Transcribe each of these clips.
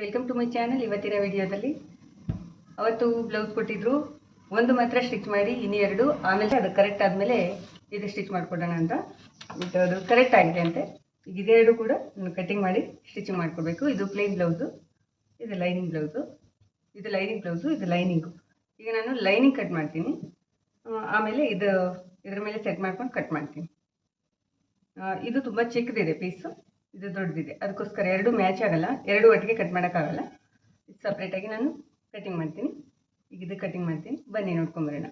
Welcome to my channel ಇವತ್ತಿನ ವಿಡಿಯೋದಲ್ಲಿ. ಅವತ್ತು ಬ್ಲೌಸ್ ಕೊಟ್ಟಿದ್ರು. ಒಂದು ಮಾತ್ರ ಸ್ಟಿಚ್ ಮಾಡಿ ಇನ್ನೆರಡು ಆಮೇಲೆ ಅದು ಕರೆಕ್ಟ್ ಆದಮೇಲೆ ಇದು ಸ್ಟಿಚ್ ಮಾಡಿಕೊಡೋಣ ಅಂತ. ಬಟ್ ಅದು ಕರೆಕ್ಟ್ ಆಗಿದೆ ಅಂತೆ. ಈಗ ಇದೆರಡು ಕೂಡ ಕಟ್ಟಿಂಗ್ ಮಾಡಿ ಸ್ಟಿಚಿಂಗ್ ಮಾಡ್ಕೋಬೇಕು. ಇದು ಪ್ಲೇನ್ ಬ್ಲೌಸು ಇದು ಲೈನಿಂಗ್ ಬ್ಲೌಸು ಇದು ಲೈನಿಂಗ್ ಬ್ಲೌಸು ಇದು ಲೈನಿಂಗು ಈಗ ನಾನು ಲೈನಿಂಗ್ ಕಟ್ ಮಾಡ್ತೀನಿ. ಆಮೇಲೆ ಇದು, ಇದ್ರ ಮೇಲೆ ಸೆಟ್ ಮಾಡ್ಕೊಂಡು ಕಟ್ ಮಾಡ್ತೀನಿ. ಇದು ತುಂಬ ಚಿಕ್ಕದಿದೆ ಪೀಸು ಇದು ದೊಡ್ಡದಿದೆ. ಅದಕ್ಕೋಸ್ಕರ ಎರಡು ಮ್ಯಾಚ್ ಆಗಲ್ಲ. ಎರಡು ಒಟ್ಟಿಗೆ ಕಟ್ ಮಾಡೋಕ್ಕಾಗಲ್ಲ. ಇದು ಸಪ್ರೇಟಾಗಿ ನಾನು ಕಟಿಂಗ್ ಮಾಡ್ತೀನಿ. ಈಗ ಇದು ಕಟಿಂಗ್ ಮಾಡ್ತೀನಿ. ಬನ್ನಿ ನೋಡ್ಕೊಂಬರೋಣ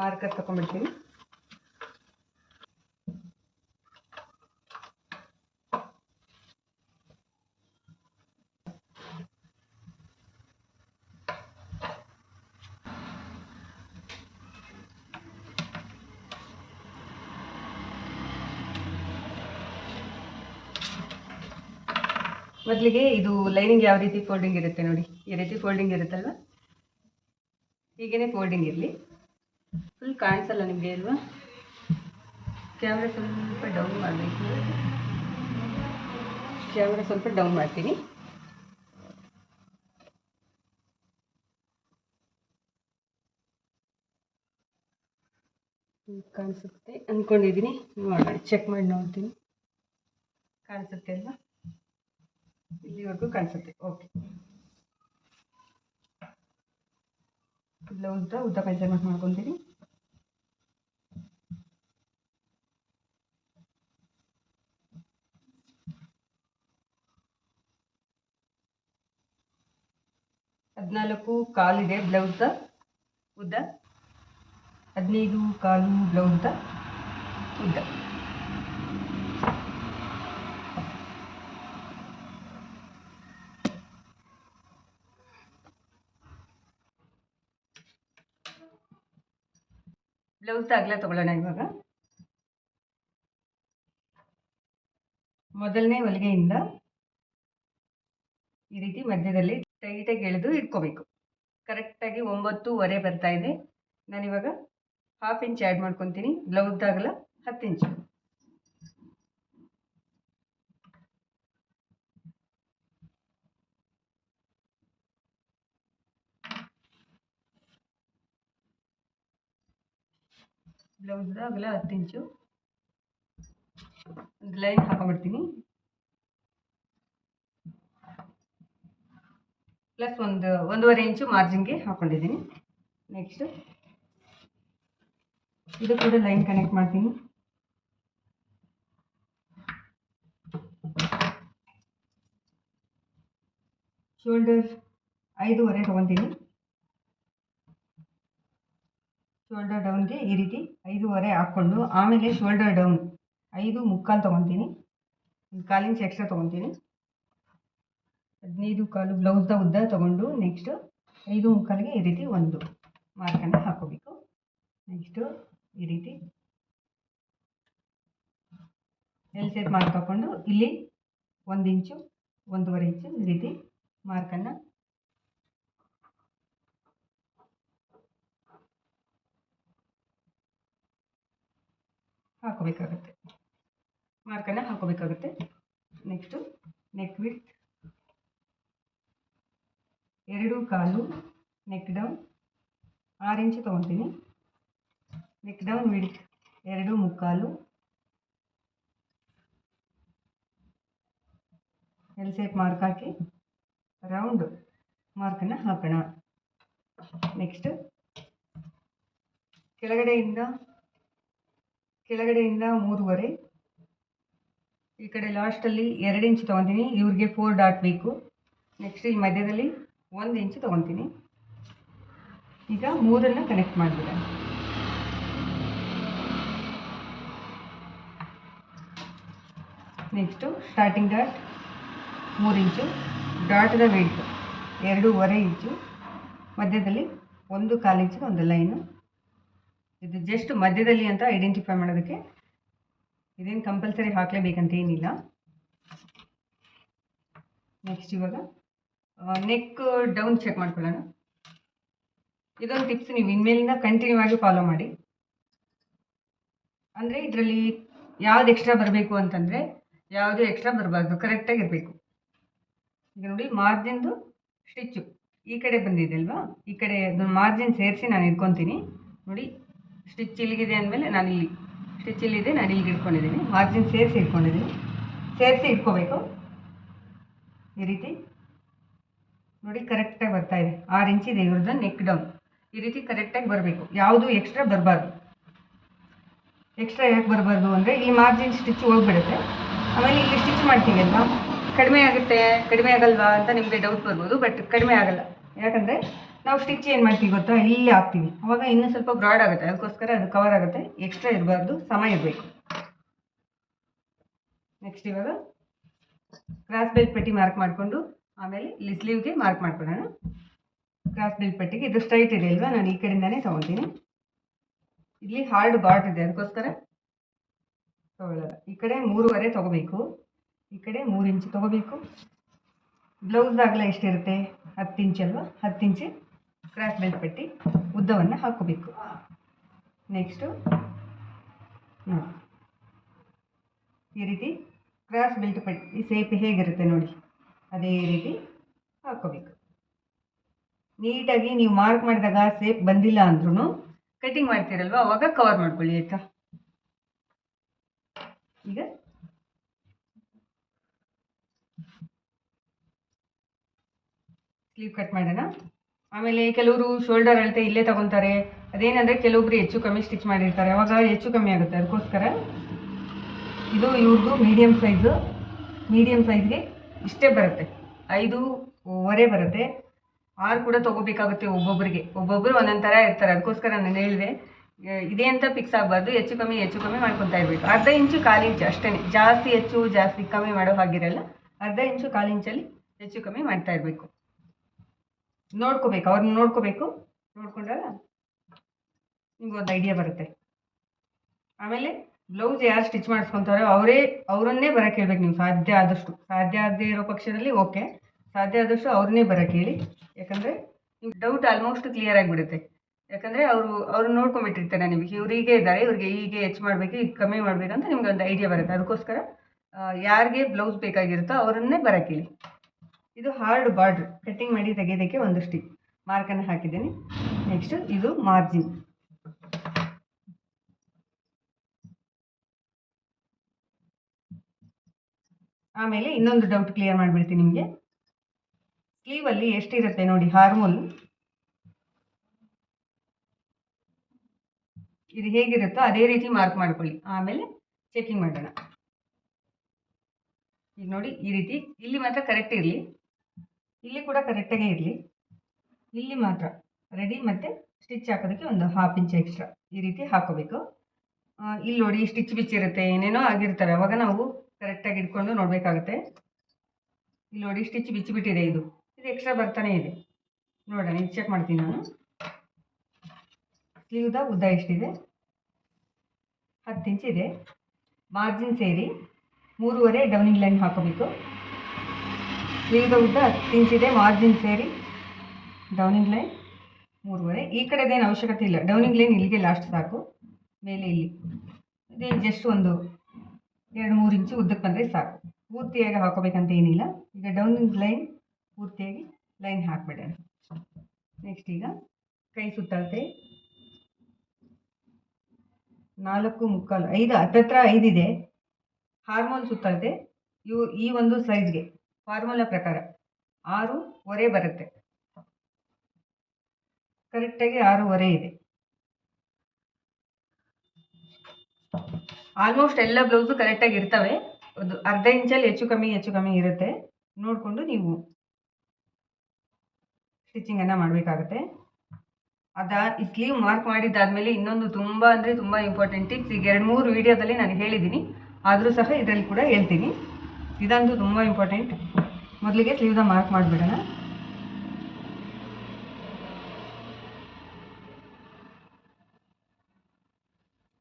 ಮಾರ್ಕರ್ ತಗೊಂಡ್ಬಿಡ್ತೀನಿ. ಮೊದಲಿಗೆ ಇದು ಲೈನಿಂಗ್ ಯಾವ ರೀತಿ ಫೋಲ್ಡಿಂಗ್ ಇರುತ್ತೆ ನೋಡಿ. ಈ ರೀತಿ ಫೋಲ್ಡಿಂಗ್ ಇರುತ್ತಲ್ವ? ಹೀಗೇನೆ ಫೋಲ್ಡಿಂಗ್ ಇರಲಿ. ಫುಲ್ ಕಾಣಿಸಲ್ಲ ನಿಮಗೆ ಅಲ್ವಾ ಕ್ಯಾಮ್ರಾ ಸ್ವಲ್ಪ ಡೌನ್ ಮಾಡಬೇಕು. ಕ್ಯಾಮ್ರಾ ಸ್ವಲ್ಪ ಡೌನ್ ಮಾಡ್ತೀನಿ. ಕಾಣಿಸುತ್ತೆ. ಅಂದ್ಕೊಂಡಿದ್ದೀನಿ ನೋಡೋಣ. ಚೆಕ್ ಮಾಡಿ ನೋಡ್ತೀನಿ. ಕಾಣಿಸುತ್ತೆ ಅಲ್ವಾ? ಇಲ್ಲಿವರೆಗೂ ಕಾಣಿಸುತ್ತೆ. ಓಕೆ ಬ್ಲೌಸ್ದ ಉದ್ದ ಮೆಜರ್ಮೆಂಟ್ ಮಾಡ್ಕೊತೀನಿ. ಹದಿನಾಲ್ಕು ಕಾಲಿದೆ ಬ್ಲೌಸ್ದ ಉದ್ದ. ಹದಿನೈದು ಕಾಲು ಬ್ಲೌಸ್ದ ಉದ್ದ. ಬ್ಲೌಸ್ ಅಗಲ ತಗೊಳ್ಳೋಣ ಇವಾಗ. ಮೊದಲನೇ ಹೊಲಿಗೆಯಿಂದ ಈ ರೀತಿ ಮಧ್ಯದಲ್ಲಿ ಟೈಟಾಗಿ ಎಳೆದು ಇಟ್ಕೋಬೇಕು. ಕರೆಕ್ಟಾಗಿ ಒಂಬತ್ತೂವರೆ ಬರ್ತಾ ಇದೆ. ನಾನಿವಾಗ ಹಾಫ್ ಇಂಚ್ ಆ್ಯಡ್ ಮಾಡ್ಕೊತೀನಿ. ಬ್ಲೌಸ್ ಅಗಲ ಹತ್ತು ಇಂಚು ಬ್ಲೌಸ್ದ ಅಗಲ ಹತ್ತು ಇಂಚು ಒಂದು ಲೈನ್ ಹಾಕೊಂಡ್ಬಿಡ್ತೀನಿ. ಪ್ಲಸ್ ಒಂದು, ಒಂದೂವರೆ ಇಂಚು ಮಾರ್ಜಿನ್ಗೆ ಹಾಕೊಂಡಿದ್ದೀನಿ. ನೆಕ್ಸ್ಟ್ ಇದು ಕೂಡ ಲೈನ್ ಕನೆಕ್ಟ್ ಮಾಡ್ತೀನಿ. ಶೋಲ್ಡರ್ ಐದೂವರೆ ತೊಗೊತೀನಿ. ಶೋಲ್ಡರ್ ಡೌನ್ಗೆ ಈ ರೀತಿ ಐದೂವರೆ ಹಾಕ್ಕೊಂಡು, ಆಮೇಲೆ ಶೋಲ್ಡರ್ ಡೌನ್ ಐದು ಮುಕ್ಕಾಲು ತೊಗೊತೀನಿ. ಒಂದು ಕಾಲು ಇಂಚ್ ಎಕ್ಸ್ಟ್ರಾ ತೊಗೊತೀನಿ. ಹದಿನೈದು ಕಾಲು ಬ್ಲೌಸ್ದ ಉದ್ದ ತೊಗೊಂಡು ನೆಕ್ಸ್ಟು ಐದು ಮುಕ್ಕಾಲಿಗೆ ಈ ರೀತಿ ಒಂದು ಮಾರ್ಕನ್ನು ಹಾಕೋಬೇಕು ನೆಕ್ಸ್ಟು ಈ ರೀತಿ ಎಲ್ ಸೇಪ್ ಮಾರ್ಕ್ ಹಾಕ್ಕೊಂಡು, ಇಲ್ಲಿ ಒಂದು ಇಂಚು ಒಂದೂವರೆ ಇಂಚು ಈ ರೀತಿ ಮಾರ್ಕನ್ನು ಹಾಕೋಬೇಕಾಗುತ್ತೆ. ಮಾರ್ಕನ್ನು ಹಾಕೋಬೇಕಾಗುತ್ತೆ. ನೆಕ್ಸ್ಟು ನೆಕ್ ವಿಡ್ತ್ ಎರಡು ಕಾಲು ನೆಕ್ ಡೌನ್ ಆರು ಇಂಚು ತೊಗೊತೀನಿ. ನೆಕ್ ಡೌನ್ ವಿಡ್ತ್ ಎರಡು ಮುಕ್ಕಾಲು. ಎಲ್ ಸೇಪ್ ಮಾರ್ಕ್ ಹಾಕಿ. ರೌಂಡ್ ಮಾರ್ಕನ್ನು ಹಾಕೋಣ. ನೆಕ್ಸ್ಟ್ ಕೆಳಗಡೆಯಿಂದ ಕೆಳಗಡೆಯಿಂದ ಮೂರುವರೆ. ಈ ಕಡೆ ಲಾಸ್ಟಲ್ಲಿ ಎರಡು ಇಂಚ್ ತೊಗೊತೀನಿ. ಇವ್ರಿಗೆ ಫೋರ್ ಡಾಟ್ ಬೇಕು. ನೆಕ್ಸ್ಟ್ ಇಲ್ಲಿ ಮಧ್ಯದಲ್ಲಿ ಒಂದು ಇಂಚು ತೊಗೊತೀನಿ. ಈಗ ಮೂರನ್ನು ಕನೆಕ್ಟ್ ಮಾಡಿಬಿಡ ನೆಕ್ಸ್ಟು ಸ್ಟಾರ್ಟಿಂಗ್ ಡಾಟ್ ಮೂರು ಇಂಚು ಡಾಟ್ದ ವೇಟ್ ಎರಡೂವರೆ ಇಂಚು ಮಧ್ಯದಲ್ಲಿ ಒಂದು ಕಾಲು ಇಂಚಿನ ಒಂದು ಲೈನು ಇದು ಜಸ್ಟ್ ಮಧ್ಯದಲ್ಲಿ ಅಂತ ಐಡೆಂಟಿಫೈ ಮಾಡೋದಕ್ಕೆ ಇದೇನು ಕಂಪಲ್ಸರಿ ಹಾಕಲೇಬೇಕಂತ ಏನಿಲ್ಲ. ನೆಕ್ಸ್ಟ್ ಇವಾಗ ನೆಕ್ ಡೌನ್ ಚೆಕ್ ಮಾಡ್ಕೊಳ್ಳೋಣ. ಇದೊಂದು ಟಿಪ್ಸ್ ನೀವು ಇನ್ಮೇಲಿಂದ ಕಂಟಿನ್ಯೂ ಆಗಿ ಫಾಲೋ ಮಾಡಿ. ಅಂದರೆ ಇದರಲ್ಲಿ ಯಾವ್ದು ಎಕ್ಸ್ಟ್ರಾ ಬರಬೇಕು ಅಂತಂದರೆ ಯಾವುದು ಎಕ್ಸ್ಟ್ರಾ ಬರಬಾರ್ದು ಕರೆಕ್ಟಾಗಿ ಇರಬೇಕು. ಈಗ ನೋಡಿ ಮಾರ್ಜಿನ್ದು ಸ್ಟಿಚ್ಚು ಈ ಕಡೆ ಬಂದಿದೆ ಅಲ್ವಾ? ಈ ಕಡೆ ಮಾರ್ಜಿನ್ ಸೇರಿಸಿ ನಾನು ಇಟ್ಕೊತೀನಿ. ನೋಡಿ ಸ್ಟಿಚ್ ಇಲ್ಲಿಗಿದೆ ಅಂದಮೇಲೆ ನಾನು ಇಲ್ಲಿ, ಸ್ಟಿಚ್ ಇಲ್ಲಿದೆ, ನಾನು ಇಲ್ಲಿಗೆ ಇಟ್ಕೊಂಡಿದ್ದೀನಿ. ಮಾರ್ಜಿನ್ ಸೇರಿಸಿ ಇಟ್ಕೊಂಡಿದ್ದೀನಿ. ಸೇರಿಸಿ ಇಟ್ಕೋಬೇಕು. ಈ ರೀತಿ. ನೋಡಿ ಕರೆಕ್ಟಾಗಿ ಬರ್ತಾ ಇದೆ. ಆರು ಇದೆ ಇವ್ರದ್ದು ನೆಕ್ ಡೌನ್ ಈ ರೀತಿ ಕರೆಕ್ಟಾಗಿ ಬರಬೇಕು. ಯಾವುದು ಎಕ್ಸ್ಟ್ರಾ ಬರಬಾರ್ದು. ಎಕ್ಸ್ಟ್ರಾ ಯಾಕೆ ಬರಬಾರ್ದು ಅಂದರೆ, ಈ ಮಾರ್ಜಿನ್ ಸ್ಟಿಚ್ ಹೋಗ್ಬಿಡುತ್ತೆ. ಆಮೇಲೆ ಇಲ್ಲಿ ಸ್ಟಿಚ್ ಮಾಡ್ತೀವಿ ಕಡಿಮೆ ಆಗುತ್ತೆ, ಕಡಿಮೆ ಆಗಲ್ವಾ ಅಂತ ನಿಮಗೆ ಡೌಟ್ ಬರ್ಬೋದು ಬಟ್ ಕಡಿಮೆ ಆಗಲ್ಲ. ಯಾಕಂದರೆ ನಾವು ಸ್ಟಿಚ್ ಏನು ಮಾಡ್ತೀವಿ ಗೊತ್ತಾ? ಇಲ್ಲಿ ಹಾಕ್ತೀವಿ. ಅವಾಗ ಇನ್ನೂ ಸ್ವಲ್ಪ ಬ್ರಾಡ್ ಆಗುತ್ತೆ. ಅದಕ್ಕೋಸ್ಕರ ಅದು ಕವರ್ ಆಗುತ್ತೆ. ಎಕ್ಸ್ಟ್ರಾ ಇರಬಾರ್ದು. ಸಮ ಇರಬೇಕು ನೆಕ್ಸ್ಟ್ ಇವಾಗ ಕ್ರಾಸ್ ಬೆಲ್ಟ್ ಪಟ್ಟಿ ಮಾರ್ಕ್ ಮಾಡಿಕೊಂಡು, ಆಮೇಲೆ ಇಲ್ಲಿ ಸ್ಲೀವ್ಗೆ ಮಾರ್ಕ್ ಮಾಡ್ಕೊಳ್ಳೋಣ. ಕ್ರಾಸ್ ಬೆಲ್ಟ್ ಪಟ್ಟಿಗೆ ಇದು ಸ್ಟ್ರೈಟ್ ಇದೆ ಅಲ್ವಾ? ನಾನು ಈ ಕಡೆಯಿಂದಾನೇ ತೊಗೊತೀನಿ. ಇಲ್ಲಿ ಹಾರ್ಡ್ ಬಾರ್ಡ್ ಇದೆ. ಅದಕ್ಕೋಸ್ಕರ ತೊಗೊಳ್ಳಲ್ಲ ಈ ಕಡೆ ಮೂರುವರೆ ತೊಗೋಬೇಕು. ಈ ಕಡೆ ಮೂರು ಇಂಚು ತೊಗೋಬೇಕು. ಬ್ಲೌಸ್ ಆಗಲ ಎಷ್ಟಿರುತ್ತೆ? ಹತ್ತು ಇಂಚ್ ಅಲ್ವಾ? ಹತ್ತು ಇಂಚು ಕ್ರಾಸ್ ಬೆಲ್ಟ್ ಪಟ್ಟಿ ಉದ್ದವನ್ನು ಹಾಕೋಬೇಕು. ನೆಕ್ಸ್ಟು ಈ ರೀತಿ ಕ್ರಾಸ್ ಬೆಲ್ಟ್ ಪಟ್ಟಿ ಸೇಪ್ ಹೇಗಿರುತ್ತೆ ನೋಡಿ. ಅದೇ ರೀತಿ ಹಾಕೋಬೇಕು. ನೀಟಾಗಿ ನೀವು ಮಾರ್ಕ್ ಮಾಡಿದಾಗ ಸೇಪ್ ಬಂದಿಲ್ಲ ಅಂದ್ರೂ ಕಟಿಂಗ್ ಮಾಡ್ತೀರಲ್ವ? ಅವಾಗ ಕವರ್ ಮಾಡ್ಕೊಳ್ಳಿ, ಆಯ್ತಾ? ಈಗ ಸ್ಲೀವ್ ಕಟ್ ಮಾಡೋಣ. ಆಮೇಲೆ ಕೆಲವರು ಶೋಲ್ಡರ್ ಅಳತೆ ಇಲ್ಲೇ ತಗೊತಾರೆ. ಅದೇನಂದರೆ ಕೆಲವೊಬ್ರು ಹೆಚ್ಚು ಕಮ್ಮಿ ಸ್ಟಿಚ್ ಮಾಡಿರ್ತಾರೆ. ಅವಾಗ ಹೆಚ್ಚು ಕಮ್ಮಿ ಆಗುತ್ತೆ. ಅದಕ್ಕೋಸ್ಕರ ಇದು ಇವ್ರದ್ದು ಮೀಡಿಯಮ್ ಸೈಜು ಮೀಡಿಯಮ್ ಸೈಜ್ಗೆ ಇಷ್ಟೇ ಬರುತ್ತೆ. ಐದು ವರೆ ಬರುತ್ತೆ. ಆರು ಕೂಡ ತೊಗೋಬೇಕಾಗುತ್ತೆ ಒಬ್ಬೊಬ್ಬರಿಗೆ ಒಬ್ಬೊಬ್ಬರು ಒಂದೊಂದು ಥರ ಇರ್ತಾರೆ. ಅದಕ್ಕೋಸ್ಕರ ನಾನು ಹೇಳಿದೆ. ಇದೇ ಅಂತ ಫಿಕ್ಸ್ ಆಗಬಾರ್ದು. ಹೆಚ್ಚು ಕಮ್ಮಿ ಹೆಚ್ಚು ಕಮ್ಮಿ ಮಾಡ್ಕೊತಾ ಇರಬೇಕು. ಅರ್ಧ ಇಂಚು ಕಾಲು ಇಂಚು ಅಷ್ಟೇ ಜಾಸ್ತಿ ಹೆಚ್ಚು, ಜಾಸ್ತಿ ಕಮ್ಮಿ ಮಾಡೋ ಹಾಗಿರಲ್ಲ. ಅರ್ಧ ಇಂಚು ಕಾಲು ಇಂಚಲ್ಲಿ ಹೆಚ್ಚು ಕಮ್ಮಿ ಮಾಡ್ತಾ ಇರಬೇಕು. ನೋಡ್ಕೋಬೇಕು ಅವ್ರನ್ನ ನೋಡ್ಕೋಬೇಕು. ನೋಡ್ಕೊಂಡಲ್ಲ ನಿಮ್ಗೊಂದು ಐಡಿಯಾ ಬರುತ್ತೆ. ಆಮೇಲೆ ಬ್ಲೌಸ್ ಯಾರು ಸ್ಟಿಚ್ ಮಾಡಿಸ್ಕೊತಾರೋ ಅವರೇ, ಅವರನ್ನೇ ಬರಕ್ಕೆ ಹೇಳ್ಬೇಕು ನೀವು. ಸಾಧ್ಯ ಆದಷ್ಟು. ಸಾಧ್ಯ ಆಗದೆ ಇರೋ ಪಕ್ಷದಲ್ಲಿ ಓಕೆ ಸಾಧ್ಯ ಆದಷ್ಟು ಅವ್ರನ್ನೇ ಬರಕ್ಕೆ ಹೇಳಿ ಯಾಕಂದರೆ ನಿಮ್ಗೆ ಡೌಟ್ ಆಲ್ಮೋಸ್ಟ್ ಕ್ಲಿಯರ್ ಆಗಿಬಿಡುತ್ತೆ. ಯಾಕಂದರೆ ಅವರು, ಅವ್ರು ನೋಡ್ಕೊಂಬಿಟ್ಟಿರ್ತಾರೆ ನಿಮಗೆ. ಇವ್ರು ಹೀಗೆ ಇದ್ದಾರೆ, ಇವ್ರಿಗೆ ಹೀಗೆ ಹೆಚ್ಚು ಮಾಡಬೇಕು ಈಗ ಕಮ್ಮಿ ಮಾಡಬೇಕು ಅಂತ ನಿಮ್ಗೆ ಒಂದು ಐಡಿಯಾ ಬರುತ್ತೆ. ಅದಕ್ಕೋಸ್ಕರ ಯಾರಿಗೆ ಬ್ಲೌಸ್ ಬೇಕಾಗಿರುತ್ತೋ ಅವರನ್ನೇ ಬರಕ್ಕೆ ಹೇಳಿ ಇದು ಹಾರ್ಡ್ ಬಾರ್ಡ್ರ್ ಕಟ್ಟಿಂಗ್ ಮಾಡಿ ತೆಗೆಯೋದಕ್ಕೆ ಒಂದು ಸ್ಟಿಕ್ ಮಾರ್ಕನ್ನು ಹಾಕಿದ್ದೀನಿ. ನೆಕ್ಸ್ಟ್ ಇದು ಮಾರ್ಜಿನ್ ಆಮೇಲೆ ಇನ್ನೊಂದು ಡೌಟ್ ಕ್ಲಿಯರ್ ಮಾಡಿಬಿಡ್ತೀನಿ ನಿಮಗೆ. ಸ್ಲೀವಲ್ಲಿ ಎಷ್ಟಿರುತ್ತೆ ನೋಡಿ ಹಾರ್ಮೋಲ್ ಇದು ಹೇಗಿರುತ್ತೋ ಅದೇ ರೀತಿ ಮಾರ್ಕ್ ಮಾಡ್ಕೊಳ್ಳಿ. ಆಮೇಲೆ ಚೆಕಿಂಗ್ ಮಾಡೋಣ. ಈಗ ನೋಡಿ, ಈ ರೀತಿ ಇಲ್ಲಿ ಮಾತ್ರ ಕರೆಕ್ಟ್ ಇರಲಿ. ಇಲ್ಲಿ ಕೂಡ ಕರೆಕ್ಟಾಗೇ ಇರಲಿ. ಇಲ್ಲಿ ಮಾತ್ರ ರೆಡಿ ಮತ್ತು ಸ್ಟಿಚ್ ಹಾಕೋದಕ್ಕೆ ಒಂದು ಹಾಫ್ ಇಂಚ್ ಎಕ್ಸ್ಟ್ರಾ ಈ ರೀತಿ ಹಾಕೋಬೇಕು. ಇಲ್ಲಿ ನೋಡಿ ಸ್ಟಿಚ್ ಬಿಚ್ಚಿರುತ್ತೆ ಏನೇನೋ ಆಗಿರ್ತವೆ ಅವಾಗ ನಾವು ಕರೆಕ್ಟಾಗಿ ಇಟ್ಕೊಂಡು ನೋಡಬೇಕಾಗುತ್ತೆ. ಇಲ್ಲಿ ನೋಡಿ ಸ್ಟಿಚ್ ಬಿಚ್ಚಿಬಿಟ್ಟಿದೆ ಇದು. ಇದು ಎಕ್ಸ್ಟ್ರಾ ಬರ್ತಾನೆ ಇದೆ. ನೋಡೋಣ ಇದು ಚೆಕ್ ಮಾಡ್ತೀನಿ ನಾನು. ಸ್ಲೀವ್ದ ಉದ್ದ ಎಷ್ಟಿದೆ? ಹತ್ತು ಇಂಚ್ ಇದೆ. ಮಾರ್ಜಿನ್ ಸೇರಿ ಮೂರುವರೆ ಡೌನಿಂಗ್ ಲೈನ್ ಹಾಕೋಬೇಕು. ಸ್ಲೀವ್ದ ಉದ್ದ ಹತ್ತು ಇಂಚ್ ಇದೆ ಮಾರ್ಜಿನ್ ಸೇರಿ. ಡೌನಿಂಗ್ ಲೈನ್ ಮೂರುವರೆ. ಈ ಕಡೆದೇನು ಅವಶ್ಯಕತೆ ಇಲ್ಲ. ಡೌನಿಂಗ್ ಲೈನ್ ಇಲ್ಲಿಗೆ ಲಾಸ್ಟ್ ಸಾಕು. ಮೇಲೆ ಇಲ್ಲಿ. ಇದೇ ಜಸ್ಟ್ ಒಂದು ಎರಡು, ಮೂರು ಇಂಚು ಉದ್ದಕ್ಕೆ ಬಂದರೆ ಸಾಕು. ಪೂರ್ತಿಯಾಗಿ ಹಾಕೋಬೇಕಂತ ಏನಿಲ್ಲ. ಈಗ ಡೌನಿಂಗ್ ಲೈನ್ ಪೂರ್ತಿಯಾಗಿ ಲೈನ್ ಹಾಕ್ಬಿಡೋಣ. ನೆಕ್ಸ್ಟ್ ಈಗ ಕೈ ಸುತ್ತಳತೆ. ನಾಲ್ಕು ಮುಕ್ಕಾಲು, ಐದು, ಹತ್ತತ್ರ ಐದಿದೆ. ಹಾರ್ಮೋನ್ ಸುತ್ತಳತೆ. ಇವು ಈ ಒಂದು ಸೈಜ್ಗೆ ಫಾರ್ಮುಲಾ ಪ್ರಕಾರ ಆರೂವರೆ ಬರುತ್ತೆ. ಕರೆಕ್ಟಾಗಿ ಆರೂವರೆ ಇದೆ. ಆಲ್ಮೋಸ್ಟ್ ಎಲ್ಲ ಬ್ಲೌಸು ಕರೆಕ್ಟಾಗಿ ಇರ್ತವೆ. ಒಂದು ಅರ್ಧ ಇಂಚಲ್ಲಿ ಹೆಚ್ಚು ಕಮ್ಮಿ ಹೆಚ್ಚು ಕಮ್ಮಿ ಇರುತ್ತೆ. ನೋಡಿಕೊಂಡು ನೀವು ಸ್ಟಿಚಿಂಗನ್ನು ಮಾಡಬೇಕಾಗುತ್ತೆ. ಅದ ಈ ಸ್ಲೀವ್ ಮಾರ್ಕ್ ಮಾಡಿದ್ದಾದಮೇಲೆ ಇನ್ನೊಂದು ತುಂಬ ಅಂದರೆ ತುಂಬ ಇಂಪಾರ್ಟೆಂಟ್ ಟಿಪ್ಸ್ ಈಗ ಎರಡು ಮೂರು ವೀಡಿಯೋದಲ್ಲಿ ನಾನು ಹೇಳಿದ್ದೀನಿ. ಆದರೂ ಸಹ ಇದರಲ್ಲಿ ಕೂಡ ಹೇಳ್ತೀನಿ. ಇದಂತೂ ತುಂಬ ಇಂಪಾರ್ಟೆಂಟ್ ಮೊದಲಿಗೆ ಸ್ಲೀವ್ದ ಮಾರ್ಕ್ ಮಾಡಿಬಿಡೋಣ.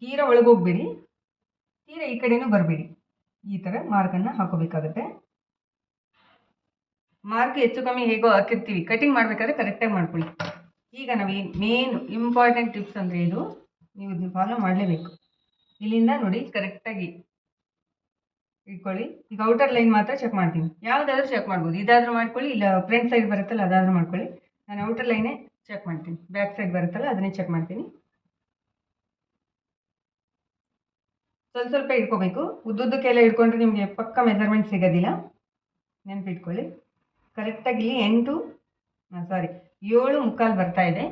ತೀರ ಒಳಗೋಗ್ಬೇಡಿ. ತೀರ ಈ ಕಡೆನೂ ಬರಬೇಡಿ. ಈ ಥರ ಮಾರ್ಕನ್ನು ಹಾಕೋಬೇಕಾಗುತ್ತೆ. ಮಾರ್ಕ್ ಹೆಚ್ಚು ಕಮ್ಮಿ ಹೇಗೋ ಹಾಕಿರ್ತೀವಿ. ಕಟಿಂಗ್ ಮಾಡಬೇಕಾದ್ರೆ ಕರೆಕ್ಟಾಗಿ ಮಾಡ್ಕೊಳ್ಳಿ. ಈಗ ನಾವು ಮೇನ್ ಇಂಪಾರ್ಟೆಂಟ್ ಟಿಪ್ಸ್ ಅಂದರೆ ಇದು. ನೀವು ಇದನ್ನ ಫಾಲೋ ಮಾಡಲೇಬೇಕು. ಇಲ್ಲಿಂದ ನೋಡಿ ಕರೆಕ್ಟಾಗಿ ಇಟ್ಕೊಳ್ಳಿ. ಈಗ ಔಟರ್ ಲೈನ್ ಮಾತ್ರ ಚೆಕ್ ಮಾಡ್ತೀನಿ. ಯಾವುದಾದ್ರೂ ಚೆಕ್ ಮಾಡ್ಬೋದು. ಇದಾದ್ರೂ ಮಾಡ್ಕೊಳ್ಳಿ, ಇಲ್ಲ ಫ್ರಂಟ್ ಸೈಡ್ ಬರುತ್ತಲ್ಲ ಅದಾದ್ರೂ ಮಾಡ್ಕೊಳ್ಳಿ. ನಾನು ಔಟರ್ ಲೈನೇ ಚೆಕ್ ಮಾಡ್ತೀನಿ. ಬ್ಯಾಕ್ ಸೈಡ್ ಬರುತ್ತಲ್ಲ ಅದನ್ನೇ ಚೆಕ್ ಮಾಡ್ತೀನಿ. ಸ್ವಲ್ಪ ಸ್ವಲ್ಪ ಇಟ್ಕೋಬೇಕು. ಉದ್ದುದ್ದಕ್ಕೆಲ್ಲ ಇಟ್ಕೊಂಡ್ರೆ ನಿಮಗೆ ಪಕ್ಕ ಮೆಜರ್ಮೆಂಟ್ ಸಿಗೋದಿಲ್ಲ. ನೆನಪಿಟ್ಕೊಳ್ಳಿ. ಕರೆಕ್ಟಾಗಿ ಇಲ್ಲಿ ಎಂಟು ಸಾರಿ ಏಳು ಮುಕ್ಕಾಲು ಬರ್ತಾ ಇದೆ.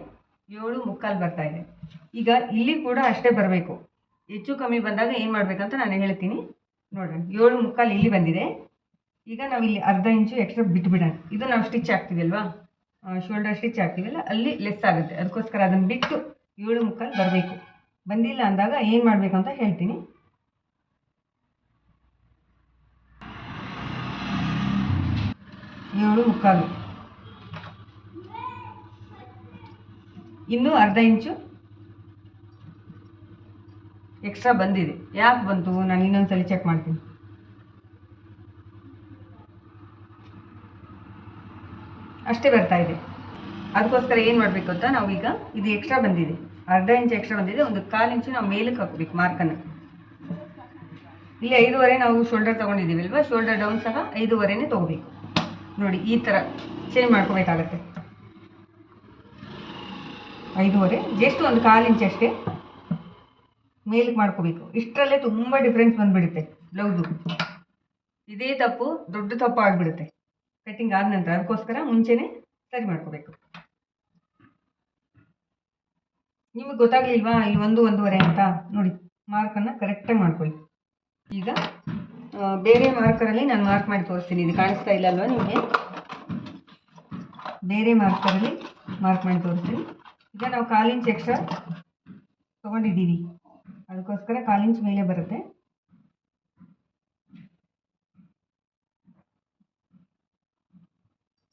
ಏಳು ಮುಕ್ಕಾಲು ಬರ್ತಾ ಇದೆ. ಈಗ ಇಲ್ಲಿ ಕೂಡ ಅಷ್ಟೇ ಬರಬೇಕು. ಹೆಚ್ಚು ಕಮ್ಮಿ ಬಂದಾಗ ಏನು ಮಾಡಬೇಕಂತ ನಾನು ಹೇಳ್ತೀನಿ. ನೋಡ್ರಿ, ಏಳು ಮುಕ್ಕಾಲು ಇಲ್ಲಿ ಬಂದಿದೆ. ಈಗ ನಾವು ಇಲ್ಲಿ ಅರ್ಧ ಇಂಚು ಎಕ್ಸ್ಟ್ರಾ ಬಿಟ್ಬಿಡೋಣ. ಇದು ನಾವು ಸ್ಟಿಚ್ ಹಾಕ್ತೀವಲ್ವಾ ಶೋಲ್ಡರ್ ಸ್ಟಿಚ್ ಹಾಕ್ತೀವಲ್ಲ ಅಲ್ಲಿ ಲೆಸ್ ಆಗುತ್ತೆ. ಅದಕ್ಕೋಸ್ಕರ ಅದನ್ನು ಬಿಟ್ಟು ಏಳು ಮುಕ್ಕಾಲು ಬರಬೇಕು. ಬಂದಿಲ್ಲ ಅಂದಾಗ ಏನು ಮಾಡಬೇಕು ಅಂತ ಹೇಳ್ತೀನಿ. ಏಳು ಮುಕ್ಕಾಲು. ಇನ್ನೂ ಅರ್ಧ ಇಂಚು ಎಕ್ಸ್ಟ್ರಾ ಬಂದಿದೆ. ಯಾಕೆ ಬಂತು? ನಾನು ಇನ್ನೊಂದ್ಸಲಿ ಚೆಕ್ ಮಾಡ್ತೀನಿ. ಅಷ್ಟೇ ಬರ್ತಾ ಇದೆ. ಅದಕ್ಕೋಸ್ಕರ ಏನು ಮಾಡಬೇಕು ಅಂತ ನಾವು ಈಗ ಇದು ಎಕ್ಸ್ಟ್ರಾ ಬಂದಿದೆ. ಅರ್ಧ ಇಂಚ್ ಎಕ್ಸ್ಟ್ರಾ ಬಂದಿದೆ. ಒಂದು ಕಾಲು ಇಂಚು ನಾವು ಮೇಲಕ್ಕೆ ಹಾಕ್ಬೇಕು ಮಾರ್ಕನ್ನು ಇಲ್ಲಿ ಐದುವರೆ ನಾವು ಶೋಲ್ಡರ್ ತೊಗೊಂಡಿದ್ದೀವಿ ಅಲ್ವಾ? ಶೋಲ್ಡರ್ ಡೌನ್ ಸಹ ಐದೂವರೆನೇ ತೊಗೋಬೇಕು. ನೋಡಿ, ಈ ಥರ ಚೇಂಜ್ ಮಾಡ್ಕೋಬೇಕಾಗತ್ತೆ. ಐದೂವರೆ ಜಸ್ಟ್ ಒಂದು ಕಾಲು ಇಂಚ್ ಅಷ್ಟೇ. ಮೇಲಕ್ಕೆ ಮಾಡ್ಕೋಬೇಕು. ಇಷ್ಟರಲ್ಲೇ ತುಂಬ ಡಿಫ್ರೆನ್ಸ್ ಬಂದುಬಿಡುತ್ತೆ. ಬ್ಲೌಸು ಇದೇ ತಪ್ಪು, ದೊಡ್ಡ ತಪ್ಪು ಆಗಿಬಿಡುತ್ತೆ. ಕಟ್ಟಿಂಗ್ ಆದ ನಂತರ ಅದಕ್ಕೋಸ್ಕರ ಮುಂಚೆನೇ ಸರಿ ಮಾಡ್ಕೋಬೇಕು. ನಿಮಗೆ ಗೊತ್ತಾಗ್ಲಿಲ್ವಾ? ಇಲ್ಲಿ ಒಂದು, ಒಂದೂವರೆ ಅಂತ? ನೋಡಿ ಮಾರ್ಕನ್ನು ಕರೆಕ್ಟಾಗಿ ಮಾಡ್ಕೊಳ್ಳಿ. ಈಗ ಬೇರೆ ಮಾರ್ಕರಲ್ಲಿ ನಾನು ಮಾರ್ಕ್ ಮಾಡಿ ತೋರಿಸ್ತೀನಿ. ಇದು ಕಾಣಿಸ್ತಾ ಇಲ್ಲ ಅಲ್ವಾ ನಿಮಗೆ? ಬೇರೆ ಮಾರ್ಕರಲ್ಲಿ ಮಾರ್ಕ್ ಮಾಡಿ ತೋರಿಸ್ತೀನಿ. ಈಗ ನಾವು ಕಾಲಿಂಚ್ ಎಕ್ಸ್ಟ್ರಾ ತೊಗೊಂಡಿದ್ದೀವಿ. ಅದಕ್ಕೋಸ್ಕರ ಕಾಲಿಂಚ್ ಮೇಲೆ ಬರುತ್ತೆ.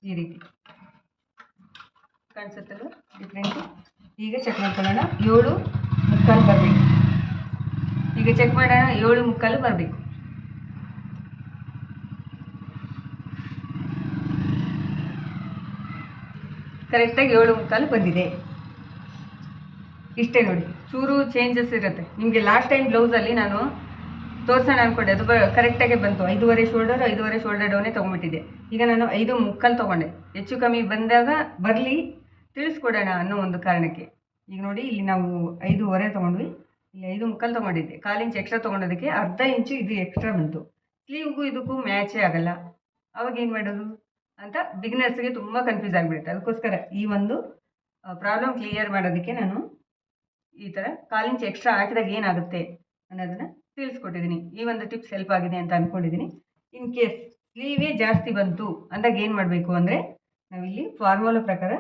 ಈ ರೀತಿ. ಕಾಣಿಸುತ್ತಲ್ಲ ಡಿಫ್ರೆಂಟ್ ಈಗ ಚೆಕ್ ಮಾಡ್ಕೊಳ್ಳೋಣ. ಏಳು ಮುಕ್ಕಾಲು ಬರಬೇಕು. ಈಗ ಚೆಕ್ ಮಾಡೋಣ. ಏಳು ಮುಕ್ಕಾಲು ಬರಬೇಕು. ಕರೆಕ್ಟಾಗಿ ಏಳು ಮುಕ್ಕಾಲು ಬಂದಿದೆ. ಇಷ್ಟೇ ನೋಡಿ. ಚೂರು ಚೇಂಜಸ್ ಇರುತ್ತೆ. ನಿಮಗೆ ಲಾಸ್ಟ್ ಟೈಮ್ ಬ್ಲೌಸಲ್ಲಿ ನಾನು ತೋರ್ಸೋಣ ಅನ್ಕೊಂಡೆ. ಅದು ಬ ಕರೆಕ್ಟಾಗೆ ಬಂತು. ಐದೂವರೆ ಶೋಲ್ಡರ್ ಐದೂವರೆ ಶೋಲ್ಡರ್ ಡೌನೇ ತೊಗೊಂಬಿಟ್ಟಿದ್ದೆ ಈಗ ನಾನು ಐದು ಮುಕ್ಕಾಲು ತೊಗೊಂಡೆ. ಹೆಚ್ಚು ಕಮ್ಮಿ ಬಂದಾಗ ಬರಲಿ, ತಿಳಿಸ್ಕೊಡೋಣ ಅನ್ನೋ ಒಂದು ಕಾರಣಕ್ಕೆ. ಈಗ ನೋಡಿ, ಇಲ್ಲಿ ನಾವು ಐದೂವರೆ ತೊಗೊಂಡ್ವಿ. ಇಲ್ಲಿ ಐದು ಮುಕ್ಕಾಲು ತೊಗೊಂಡಿದ್ದೆ. ಕಾಲು ಇಂಚ್ ಎಕ್ಸ್ಟ್ರಾ ತೊಗೊಂಡೋದಕ್ಕೆ ಅರ್ಧ ಇಂಚು ಇದು ಎಕ್ಸ್ಟ್ರಾ ಬಂತು. ಸ್ಲೀವ್ಗೂ ಇದಕ್ಕೂ ಮ್ಯಾಚೇ ಆಗಲ್ಲ. ಅವಾಗ ಏನು ಮಾಡೋದು? ಅಂತ ಬಿಗ್ನರ್ಸ್ಗೆ ತುಂಬ ಕನ್ಫ್ಯೂಸ್ ಆಗಿಬಿಡುತ್ತೆ. ಅದಕ್ಕೋಸ್ಕರ ಈ ಒಂದು ಪ್ರಾಬ್ಲಮ್ ಕ್ಲಿಯರ್ ಮಾಡೋದಕ್ಕೆ ನಾನು ಈ ಥರ ಕಾಲಿಂಚ್ ಎಕ್ಸ್ಟ್ರಾ ಹಾಕಿದಾಗ ಏನಾಗುತ್ತೆ ಅನ್ನೋದನ್ನು ತಿಳಿಸ್ಕೊಟ್ಟಿದ್ದೀನಿ ಈ ಒಂದು ಟಿಪ್ಸ್ ಹೆಲ್ಪ್ ಆಗಿದೆ ಅಂತ ಅಂದ್ಕೊಂಡಿದ್ದೀನಿ ಇನ್ ಕೇಸ್ ಸ್ಲೀವೇ ಜಾಸ್ತಿ ಬಂತು ಅಂದಾಗ ಏನು ಮಾಡಬೇಕು ಅಂದರೆ ನಾವಿಲ್ಲಿ ಫಾರ್ಮುಲಾ ಪ್ರಕಾರ